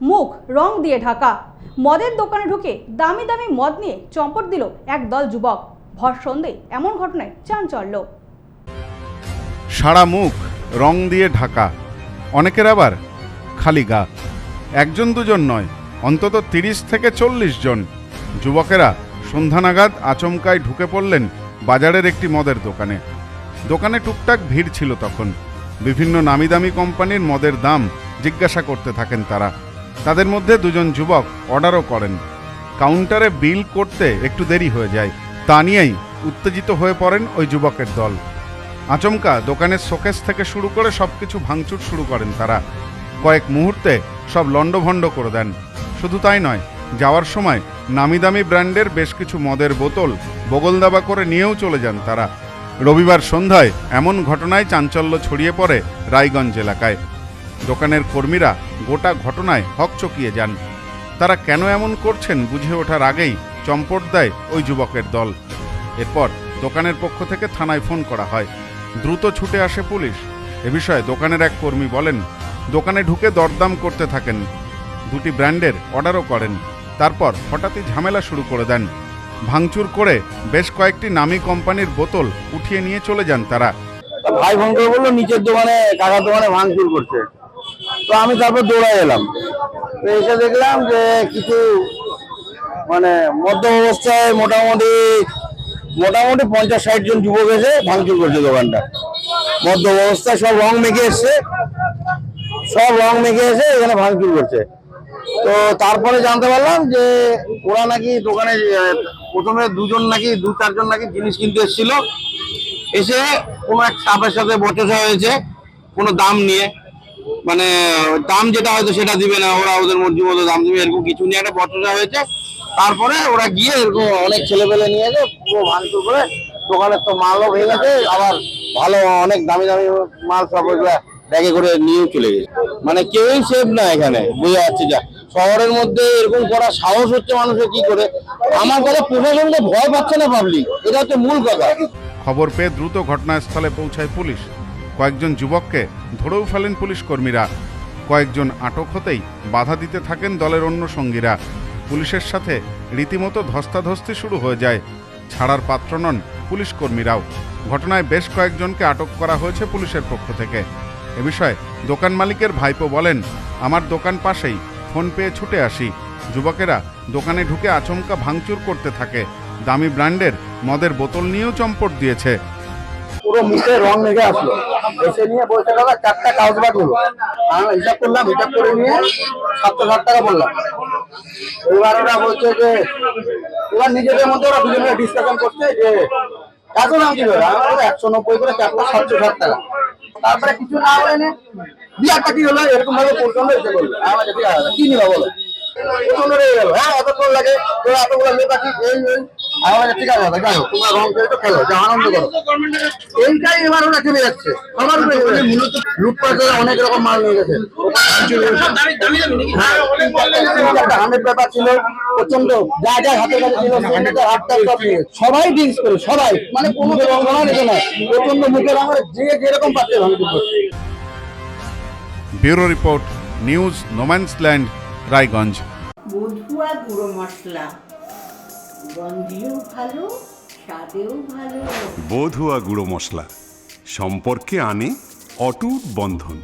মুখ রং দিয়ে ঢাকা। মদের দোকানে ঢুকে দামি দামি মদ নিয়ে চম্পট দিল এক দল যুবক। ভর সন্ধে এমন ঘটনায় চাঞ্চল্য। সারা মুখ রং দিয়ে ঢাকা। অনেকের আবার খালি গা। একজন দুজন নয়, অন্তত তিরিশ থেকে চল্লিশ জন। যুবকেরা সন্ধ্যা নাগাদ আচমকায় ঢুকে পড়লেন বাজারের একটি মদের দোকানে। দোকানে টুকটাক ভিড় ছিল তখন। বিভিন্ন নামি দামি কোম্পানির মদের দাম জিজ্ঞাসা করতে থাকেন তারা। তাদের মধ্যে দুজন যুবক অর্ডারও করেন। কাউন্টারে বিল করতে একটু দেরি হয়ে যায়। তা নিয়েই উত্তেজিত হয়ে পড়েন ওই যুবকের দল। আচমকা দোকানের শোকেস থেকে শুরু করে সবকিছু ভাঙচুর শুরু করেন তারা। কয়েক মুহূর্তে সব লণ্ডভণ্ড করে দেন। শুধু তাই নয়, যাওয়ার সময় নামি দামি ব্র্যান্ডের বেশ কিছু মদের বোতল বগলদাবা করে নিয়েও চলে যান তারা। রবিবার সন্ধ্যায় এমন ঘটনায় চাঞ্চল্য ছড়িয়ে পড়ে রায়গঞ্জ এলাকায়। দোকানের কর্মীরা গোটা ঘটনায় হকচকিয়ে যান। তারা কেন এমন করছেন বুঝে ওঠার আগেই চম্পট দেয় ওই যুবকের দল। এরপর দোকানের পক্ষ থেকে থানায় ফোন করা হয়। দ্রুত ছুটে আসে পুলিশ। এ বিষয়ে দোকানের এক কর্মী বলেন, দোকানে ঢুকে দরদাম করতে থাকেন। দুটি ব্র্যান্ডের অর্ডারও করেন। তারপর হঠাৎই ঝামেলা শুরু করে দেন। ভাঙচুর করে বেশ কয়েকটি নামী কোম্পানির বোতল উঠিয়ে নিয়ে চলে যান তারা। ভাই ফোন বলল, নিচের দোকানে, কাকার দোকানে ভাঙচুর করছে। তো আমি তারপর দৌড়ায় এলাম। তো এসে দেখলাম যে কিছু মানে মধ্য অবস্থায় মোটামুটি মোটামুটি পঞ্চাশ ষাট জন যুবক এসে ভাঙচুর করছে দোকানটা। মধ্য অবস্থায় সব রং মেখে এসছে। সব রং মেখে এসে এখানে ভাঙচুর করছে। তো তারপরে জানতে পারলাম যে ওরা নাকি দোকানে, প্রথমে দুজন নাকি, দু চারজন নাকি জিনিস কিনতে এসেছিল। এসে কোনো এক স্টাফের সাথে বচসা হয়েছে, কোনো দাম নিয়ে। মানে দাম যেটা হয়তো সেটা দিবে না, ওরা ওদের মর্জি মতো দাম দিবে, এরকম কিছু নিয়ে একটা বচসা হয়েছে। তারপরে ওরা গিয়ে এরকম অনেক ছেলেপেলে নিয়ে যে পুরো ভাঙচুর করে দোকানের তো মালও ভেঙেছে আবার ভালো অনেক দামি দামি মাল সব ব্যাগে করে নিয়েও চলে গেছে। মানে কেউই সেফ না এখানে, বোঝা যাচ্ছে যা। শহরের মধ্যে এরকম করার সাহস হচ্ছে মানুষের কি করে? আমার কথা প্রশাসনকে ভয় পাচ্ছে না পাবলিক এটা হচ্ছে মূল কথা। খবর পেয়ে দ্রুত ঘটনাস্থলে পৌঁছায় পুলিশ। কয়েকজন যুবককে ধরেও ফেলেন পুলিশ কর্মীরা। কয়েকজন আটক হতেই বাধা দিতে থাকেন দলের অন্য সঙ্গীরা। পুলিশের সাথে রীতিমতো ধস্তাধস্তি শুরু হয়ে যায়। ছাড়ার পাত্র নন পুলিশ কর্মীরাও। ঘটনায় বেশ কয়েকজনকে আটক করা হয়েছে পুলিশের পক্ষ থেকে। এ বিষয়ে দোকান মালিকের ভাইপো বলেন, আমার দোকান পাশেই ফোন পেয়ে ছুটে আসি। যুবকেরা দোকানে ঢুকে আচমকা ভাঙচুর করতে থাকে। দামি ব্র্যান্ডের মদের বোতল নিয়েও চম্পট দিয়েছে। পুরো মুখে রং মেঘে আসলো। এসে নিয়ে বলছে, দাদা, চারটা কাগজ বাদ হলো। আমি হিসাব করলাম, হিসাব করে নিয়ে সাতশো ষাট টাকা বললাম। এবার ওরা বলছে যে, এবার নিজেদের মধ্যে ওরা দুজনে ডিসকাশন করছে যে এত দাম কি হবে আমি একশো নব্বই করে চারটা, সাতশো ষাট টাকা। তারপরে কিছু না নে বিয়ারটা কি হলো? এরকম ভাবে প্রচণ্ড এসে বলল। আমার কি নিবা বলো? প্রচণ্ড রেগে গেল। হ্যাঁ এতক্ষণ লাগে, তোরা এতগুলো লোক আছিস এই। আমার ঠিক আছে দাদা যাই হোক। তোমরা রং খেলে তো খেলো যা আনন্দ করো। এইটাই এবার ওরা চলে যাচ্ছে। সবার উপরে মূলত লুটপাট অনেক রকম মাল নিয়ে গেছে। হান্ড্রেড পেপার ছিল প্রচণ্ড যা হাতে কাছে ছিল সবাই ড্রিঙ্কস করে সবাই। মানে কোনো রঙনা রেখে না প্রচণ্ড মুখে রঙের যে যেরকম পাচ্ছে bureau report news no man's no man's land Raiganj. বধুয়া গুঁড়ো মশলা। গন্ধেও বধুয়া গুঁড়ো মশলা। সম্পর্কে আনে অটুট বন্ধন।